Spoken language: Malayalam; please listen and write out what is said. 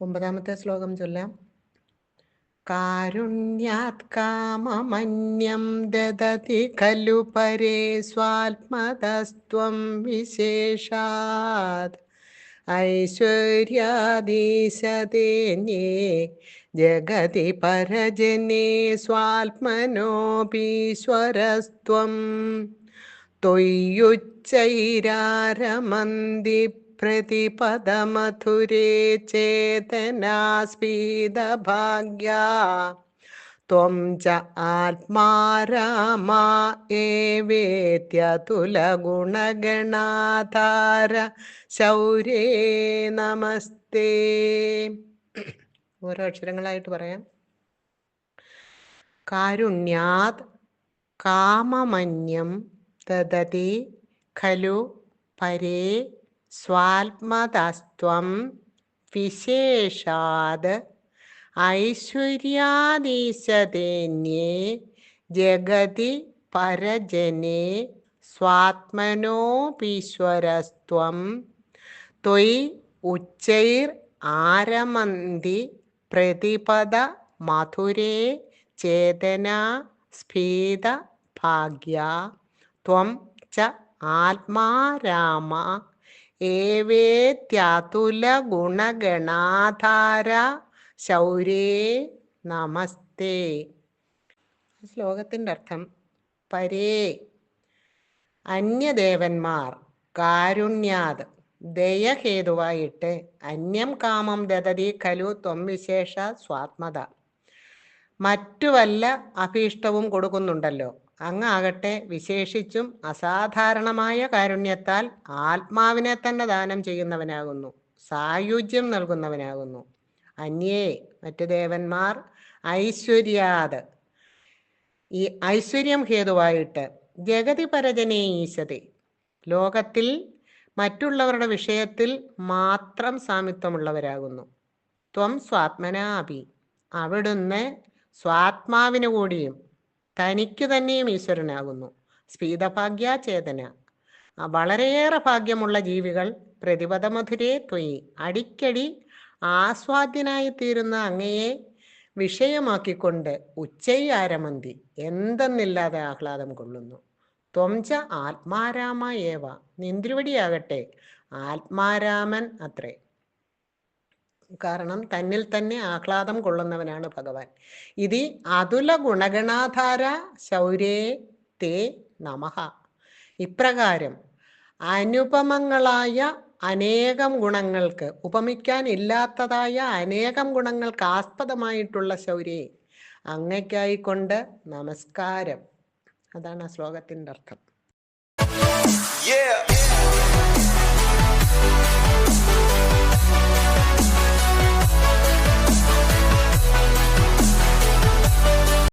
ഒമ്പതാമത്തെ ശ്ലോകം ചൊല്ലാം. കാരുണ്യാത് കാമമന്യം ദദതി ഖലു പരേ സ്വാത്മതസ്ത്വം വിശേഷാത്. ഐശ്വര്യാദീശതേന്യേ ജഗതി പരജനേ സ്വാത്മനോപീശ്വരസ്ത്വം. ത്വയ്യുച്ചൈരാരമന്തി പ്രതിപദമധുരേ ചേതനാസ്പീതഭാഗ്യാ त्वं च आत्मा रामा एवेत्यतुलगुणगणाधार ശൗരേ നമസ്തേ ഓരോ അക്ഷരങ്ങളായിട്ട് പറയാം കാരുണ്യാത് കാമമന്യം ദദതി ഖലു പരേ സ്വാത്മതസ്ത്വം വിശേഷാത് ഐശ്വര്യാദീശതേന്യേ ജഗതി പരജനേ സ്വാത്മനോപീശ്വരസ്ത്വം ത്വയി ഉച്ചൈർ ആരമന്തി പ്രതിപദ മധുരേ ചേതന സ്ഫീത ഭാഗ്യ ത്വം ച ആത്മാ രാമ ഏവേത്യതുല ഗുണഗണാധാര ശൗരേ നമസ്തേ. ശ്ലോകത്തിന്റെ അർത്ഥം പരേ അന്യദേവന്മാർ കാരുണ്യാത് ദയഹേതുവായിട്ട് അന്യം കാമം ദതതി ഖലു ത്വം വിശേഷ സ്വാത്മത. മറ്റു വല്ല അഭീഷ്ടവും കൊടുക്കുന്നുണ്ടല്ലോ. അങ്ങാകട്ടെ വിശേഷിച്ചും അസാധാരണമായ കാരുണ്യത്താൽ ആത്മാവിനെ തന്നെ ദാനം ചെയ്യുന്നവനാകുന്നു സായുജ്യം നൽകുന്നവനാകുന്നു. അന്യേ മറ്റു ദേവന്മാർ ഐശ്വര്യാത്. ഈ ഐശ്വര്യം ഹേതുവായിട്ട് ജഗതി പരജനെ ഈശതി ലോകത്തിൽ മറ്റുള്ളവരുടെ വിഷയത്തിൽ മാത്രം സാമിത്വമുള്ളവരാകുന്നു. ത്വം സ്വാത്മനാഭി. അവിടുന്ന് സ്വാത്മാവിനു കൂടിയും തനിക്കു തന്നെയും ഈശ്വരനാകുന്നു. സ്പീതഭാഗ്യാചേതന വളരെയേറെ ഭാഗ്യമുള്ള ജീവികൾ പ്രതിപദമധുരേ ത്വയി. അടിക്കടി ആസ്വാദ്യനായി തീരുന്ന അങ്ങയെ വിഷയമാക്കിക്കൊണ്ട് ഉച്ചയാരമന്തി എന്തെന്നില്ലാതെ ആഹ്ലാദം കൊള്ളുന്നു. ത്വംച ആത്മാരാമ ഏവ. നിന്ദ്രുവടിയാകട്ടെ. ആത്മാരാമൻ അത്രേ. കാരണം തന്നിൽ തന്നെ ആഹ്ലാദം കൊള്ളുന്നവനാണ് ഭഗവാൻ. ഇതി അതുല ഗുണഗണാധാര ശൗരേ തേ നമഹ. ഇപ്രകാരം അനുപമങ്ങളായ അനേകം ഗുണങ്ങൾക്ക് ഉപമിക്കാൻ ഇല്ലാത്തതായ അനേകം ഗുണങ്ങൾക്ക് ആസ്പദമായിട്ടുള്ള ശൗര്യേ അങ്ങയ്ക്കായിക്കൊണ്ട് നമസ്കാരം. അതാണ് ആ ശ്ലോകത്തിന്റെ അർത്ഥം. Yeah.